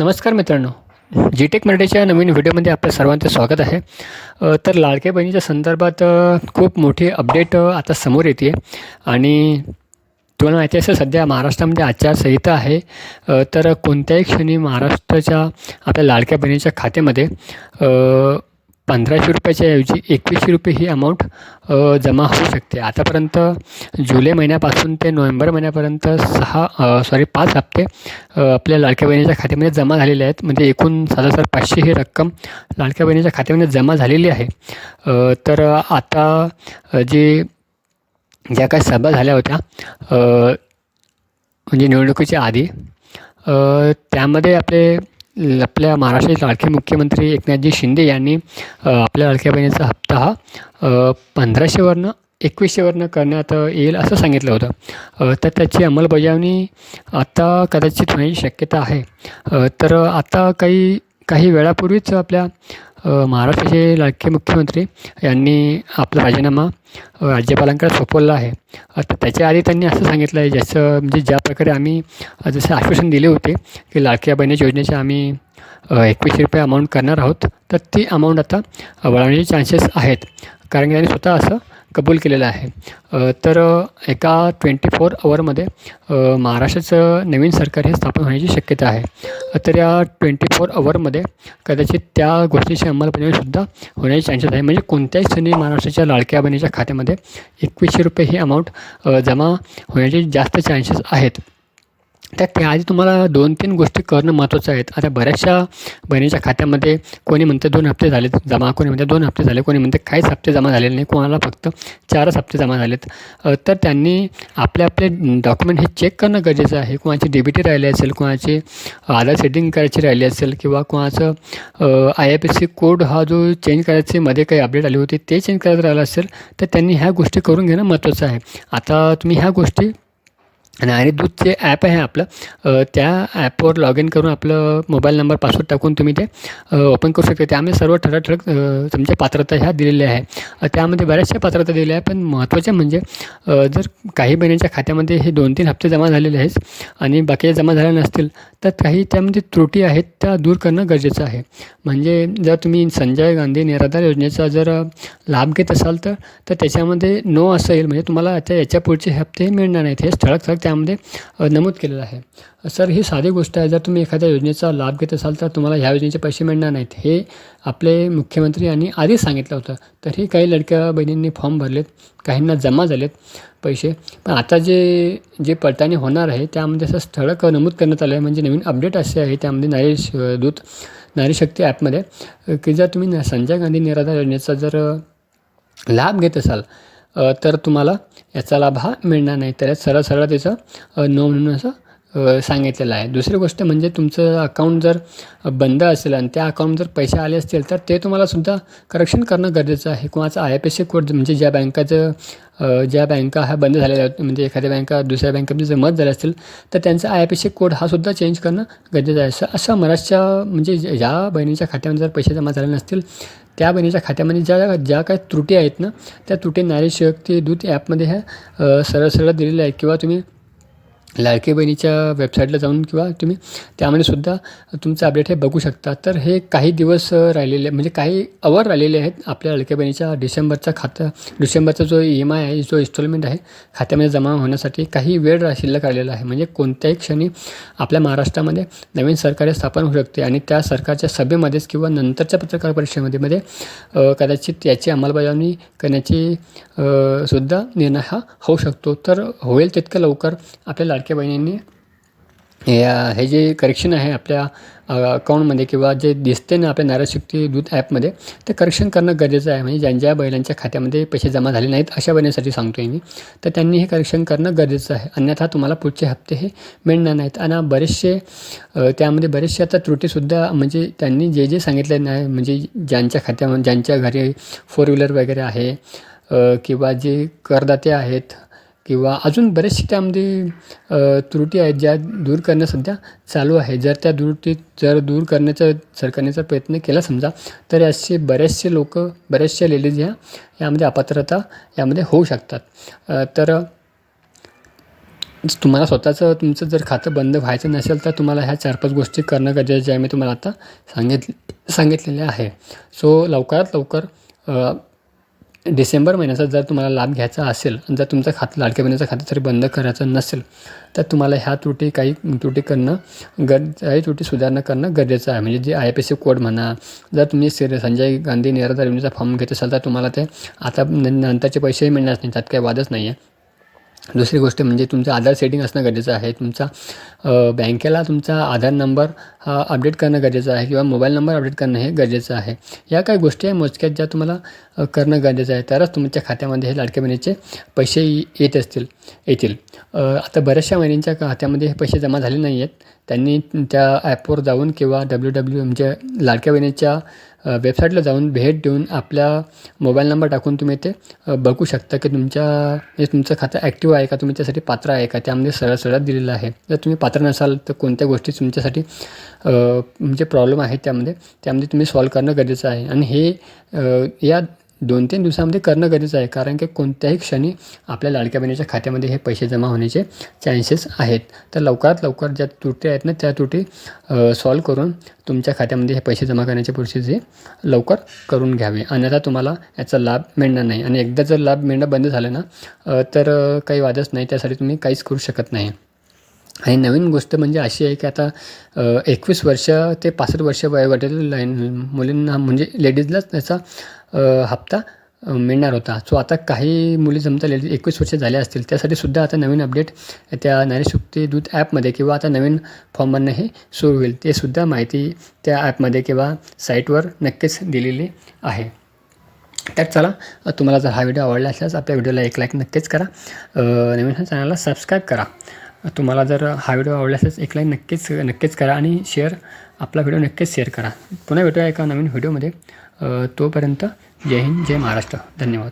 नमस्कार मित्रांनो. जी टेक मराठीच्या नवीन व्हिडिओमध्ये आपल्या सर्वांचं स्वागत आहे. तर लाडक्या बहिणीच्या संदर्भात खूप मोठी अपडेट आता समोर येते. आहे आणि तुम्हाला माहिती असेल सध्या महाराष्ट्रामध्ये आचारसंहिता आहे. तर कोणत्याही क्षणी महाराष्ट्राच्या आपल्या लाडक्या बहिणीच्या खात्यामध्ये पंधराशे रुपयाच्या ऐवजी एकवीसशे रुपये ही अमाऊंट जमा होऊ शकते. आतापर्यंत जुलै महिन्यापासून ते नोव्हेंबर महिन्यापर्यंत सहा सॉरी पाच हप्ते आपल्या लाडक्या बहिणीच्या खात्यामध्ये जमा झालेले आहेत. म्हणजे एकूण सात हजार पाचशे ही रक्कम लाडक्या बहिणीच्या खात्यामध्ये जमा झालेली आहे. तर आता जे जी ज्या काही सभा झाल्या होत्या म्हणजे निवडणुकीच्या आधी त्यामध्ये आपले आपल्या महाराष्ट्राचे लाडके मुख्यमंत्री एकनाथजी शिंदे यांनी आपल्या लाडक्या बहिणीचा हप्ता हा पंधराशेवरनं एकवीसशेवरनं करण्यात येईल असं सांगितलं होतं. तर त्याची अंमलबजावणी आता कदाचित होण्याची शक्यता आहे. तर आता काही काही वेळापूर्वीच आपल्या महाराष्ट्राचे लाडके मुख्यमंत्री यांनी आपला राजीनामा राज्यपालांकडे सोपवला आहे. त्याच्या आधी त्यांनी असं सांगितलं आहे जसं म्हणजे ज्या प्रकारे आम्ही जसे जसं आश्वासन दिले होते की लाडक्या बहिणीच्या योजनेचे आम्ही एकवीसशे रुपये अमाऊंट करणार आहोत तर ती अमाऊंट आता वळवण्याचे चान्सेस आहेत. कारण की त्यांनी स्वतः असं कबूल केलेलं आहे. तर एका ट्वेंटी फोर आवरमध्ये महाराष्ट्राचं नवीन सरकार हे स्थापन होण्याची शक्यता आहे. तर या ट्वेंटी फोर आवरमध्ये कदाचित त्या गोष्टीची अंमलबजावणीसुद्धा होण्याचे चान्सेस आहे. म्हणजे कोणत्याही क्षणी महाराष्ट्राच्या लाडक्या बहिणीच्या खात्यामध्ये एकवीसशे रुपये ही अमाऊंट जमा होण्याचे जास्त चान्सेस आहेत. तर त्याआधी तुम्हाला दोन तीन गोष्टी करणं महत्त्वाचं आहेत. आता बऱ्याचशा बहिणीच्या खात्यामध्ये कोणी म्हणते दोन हप्ते झालेत जमा कोणी म्हणते दोन हप्ते झाले कोणी म्हणते काहीच हप्ते जमा झालेले नाही कोणाला फक्त चारच हप्ते जमा झालेत. तर त्यांनी आपले आपले डॉक्युमेंट हे चेक करणं गरजेचं आहे. कोणाची डी बी टी राहिली असेल कोणाची आधार सेटिंग करायची राहिली असेल किंवा कोणाचं I F S C code हा जो चेंज करायचे मध्ये काही अपडेट आली होती ते चेंज करायचं राहिलं असेल तर त्यांनी ह्या गोष्टी करून घेणं महत्त्वाचं आहे. आता तुम्ही ह्या गोष्टी आणि आणि जे ॲप आहे आपलं. त्या ॲपवर लॉग इन करून आपलं मोबाईल नंबर पासवर्ड टाकून तुम्ही ते ओपन करू शकता. त्यामध्ये सर्व ठळक ठळक तुमच्या पात्रता ह्या दिलेल्या आहे. त्यामध्ये बऱ्याचशा पात्रता दिलेल्या आहे पण महत्त्वाच्या म्हणजे जर काही महिन्यांच्या खात्यामध्ये हे दोन तीन हप्ते जमा झालेले आहेत आणि बाकीचे जमा झाले नसतील तर काही त्यामध्ये त्रुटी आहेत त्या दूर करणं गरजेचं आहे. म्हणजे जर तुम्ही संजय गांधी निराधार योजनेचा जर लाभ घेत असाल तर तर त्याच्यामध्ये नो असेल म्हणजे तुम्हाला आता याच्या पुढचे हप्ते मिळणार नाहीत. हे ठळक ठळक त्यामध्ये नमूद केलेलं आहे. सर ही साधी गोष्ट आहे. जर तुम्ही एखाद्या योजनेचा लाभ घेत असाल तर तुम्हाला ह्या योजनेचे पैसे मिळणार नाहीत. हे आपले मुख्यमंत्री यांनी आधीच सांगितलं होतं. तर ही काही लडक्या बहिणींनी फॉर्म भरलेत. काहींना जमा झालेत पैसे. पण आता जे जे पडताळणी होणार आहे त्यामध्ये असं स्थळक नमूद करण्यात आलं आहे म्हणजे नवीन अपडेट असे आहे त्यामध्ये नारी श- दूत नारी शक्ती ॲपमध्ये. की जर तुम्ही संजय गांधी निराधार योजनेचा जर लाभ घेत असाल तर तुम्हाला याचा लाभ हा मिळणार नाही. तर सरळ सरळ त्याचं अ, नो म्हणून असं सांगितलेलं आहे. दुसरी गोष्ट म्हणजे तुमचं अकाउंट जर बंद असेल आणि त्या अकाउंट जर पैसे आले असतील तर ते तुम्हाला सुद्धा करेक्शन करणं गरजेचं आहे. कोणाचं I F S C code म्हणजे ज्या बँकाचं ज्या बँका ह्या बंद झालेल्या आहेत म्हणजे एखाद्या बँका दुसऱ्या बँकेमध्ये जर मत झाले असतील तर त्यांचा I F S C code हा सुद्धा चेंज करणं गरजेचं आहे. असं अशा बऱ्याचशा म्हणजे ज्या- ज्या बहिणीच्या खात्यामध्ये जर पैसे जमा झाले नसतील त्या बहिणीच्या खात्यामध्ये ज्या ज्या काही त्रुटी आहेत ना त्या त्रुटी नारी शक्ती दूत ॲपमध्ये ह्या सरळ सरळ दिलेल्या आहेत. किंवा तुम्ही लाडकी बहिणीच्या वेबसाईटला जाऊन किंवा तुम्ही त्यामध्ये सुद्धा तुमचं अपडेट हे बघू शकता. तर हे काही दिवस राहिलेले म्हणजे काही अवर राहिलेले आहेत आपल्या लाडक्या बहिणीच्या डिसेंबरचा खातं डिसेंबरचा जो ई एम आय आहे जो इन्स्टॉलमेंट आहे खात्यामध्ये जमा होण्यासाठी काही वेळ शिल्लक राहिलेला आहे. म्हणजे कोणत्याही क्षणी आपल्या महाराष्ट्रामध्ये नवीन सरकार स्थापन होऊ शकते आणि त्या सरकारच्या सभेमध्येच किंवा नंतरच्या पत्रकार परिषदेमध्ये मध्ये कदाचित याची अंमलबजावणी करण्याची सुद्धा निर्णय हा होऊ शकतो. तर होईल तितकं लवकर आपल्या लाडक्या बहिणींनी या हे जे करेक्शन आहे आपल्या अकाउंटमध्ये किंवा जे दिसते ना आपल्या नाराशक्ती दूत ॲपमध्ये ते करेक्शन करणं गरजेचं आहे. म्हणजे ज्यांच्या बैलांच्या खात्यामध्ये पैसे जमा झाले नाहीत अशा बहिणीसाठी सांगतो मी. तर त्यांनी हे करेक्शन करणं गरजेचं आहे. अन्यथा तुम्हाला पुढचे हप्ते हे मिळणार नाहीत. आणि बरेचसे त्यामध्ये बरेचसे आता त्रुटीसुद्धा म्हणजे त्यांनी जे जे सांगितले नाही म्हणजे ज्यांच्या खात्यामध्ये ज्यांच्या घरी फोर व्हीलर वगैरे आहे किंवा जे करदाते आहेत किंवा अजून बरेचसे त्यामध्ये त्रुटी आहेत ज्या दूर करणं सध्या चालू आहे. जर त्या त्रुटी जर दूर करण्याचा सरकारनेचा प्रयत्न केला समजा तर असे बरेचसे लोक बऱ्याचशा लेडीज ह्या यामध्ये अपात्रता यामध्ये होऊ शकतात. तर तुम्हाला स्वतःचं तुमचं जर खातं बंद व्हायचं नसेल तर तुम्हाला ह्या चार पाच गोष्टी करणं गरजेचं आहे मी तुम्हाला आता सांगितले सांगितलेले आहे. सो लवकरात लवकर डिसेंबर महिन्याचा जर तुम्हाला लाभ घ्यायचा असेल जर तुमचं खातं लाडक्या बहिणीचं खातं जरी बंद करायचं नसेल तर तुम्हाला ह्या त्रुटी काही त्रुटी करणं गर काही त्रुटी सुधारणा करणं गरजेचं आहे. म्हणजे जे आय पी सी कोड म्हणा जर तुम्ही सिर संजय गांधी निराधार योजनेचा फॉर्म घेत असाल तर तुम्हाला ते आता न नंतरचे पैसेही मिळणार नाही त्यात काही वादच नाही आहे दुसरी गोष्ट म्हणजे तुमचं आधार सेटिंग असणं गरजेचं आहे. तुमचा बँकेला तुमचा आधार नंबर हा अपडेट करणं गरजेचं आहे किंवा मोबाईल नंबर अपडेट करणं हे गरजेचं आहे. या काही गोष्टी आहे मोजक्यात ज्या तुम्हाला करणं गरजेचं आहे. तरच तुमच्या खात्यामध्ये हे लाडक्या बहिणीचे पैसे येत असतील येतील. आता बऱ्याचशा महिन्यांच्या खात्यामध्ये हे पैसे जमा झाले नाही आहेत त्यांनी त्या ॲपवर जाऊन किंवा डब्ल्यू डब्ल्यू म्हणजे लाडक्या बहिणीच्या वेबसाईटला जाऊन भेट देऊन आपला मोबाईल नंबर टाकून तुम्ही ते बघू शकता की तुमच्या हे तुमचं खातं ॲक्टिव्ह आहे का तुम्ही त्यासाठी पात्र आहे का त्यामध्ये सरळ सरळ दिलेलं आहे. जर तुम्ही पात्र नसाल तर कोणत्या गोष्टी तुमच्यासाठी म्हणजे प्रॉब्लेम आहेत त्यामध्ये त्यामध्ये तुम्ही सॉल्व करणं गरजेचं आहे. आणि हे या दोन तीन दिवसामध्ये करणं गरजेचं आहे. कारण की कोणत्याही क्षणी आपल्या लाडक्या बहिणीच्या खात्यामध्ये हे पैसे जमा होण्याचे चान्सेस आहेत. तर लवकरात लवकर ज्या त्रुटी आहेत ना त्या त्रुटी सॉल्व करून तुमच्या खात्यामध्ये हे पैसे जमा करण्याची प्रोसेस ही लवकर करून घ्यावी. अन्यथा तुम्हाला याचा लाभ मिळणार नाही. आणि एकदा जर लाभ मिळणं बंद झालं ना तर काही वादच नाही. त्यासाठी तुम्ही काहीच करू शकत नाही. आणि नवीन गोष्ट म्हणजे अशी आहे की आता एकवीस वर्ष ते पासष्ट वर्ष वयोगटातील लाईन मुलींना म्हणजे लेडीजलाच त्याचा हप्ता मिळणार होता. सो आता काही मुली जमता लेडीज एकवीस वर्ष झाल्या असतील त्यासाठी सुद्धा आता नवीन अपडेट त्या नारी शक्ती दूत ॲपमध्ये किंवा आता नवीन फॉर्ममधनं हे सुरू होईल. ते सुद्धा माहिती त्या ॲपमध्ये किंवा साईटवर नक्कीच दिलेली आहे. तर चला तुम्हाला जर हा व्हिडिओ आवडला असल्यास आपल्या व्हिडिओला एक लाईक नक्कीच करा. नवीन चॅनलला सबस्क्राईब करा. तुम्हाला जर हा व्हिडिओ आवडला असेल एक लाईक नक्कीच नक्कीच करा आणि शेअर आपला व्हिडिओ नक्कीच शेअर करा. पुन्हा भेटूया एका नवीन व्हिडिओमध्ये. तोपर्यंत जय हिंद जय महाराष्ट्र. धन्यवाद.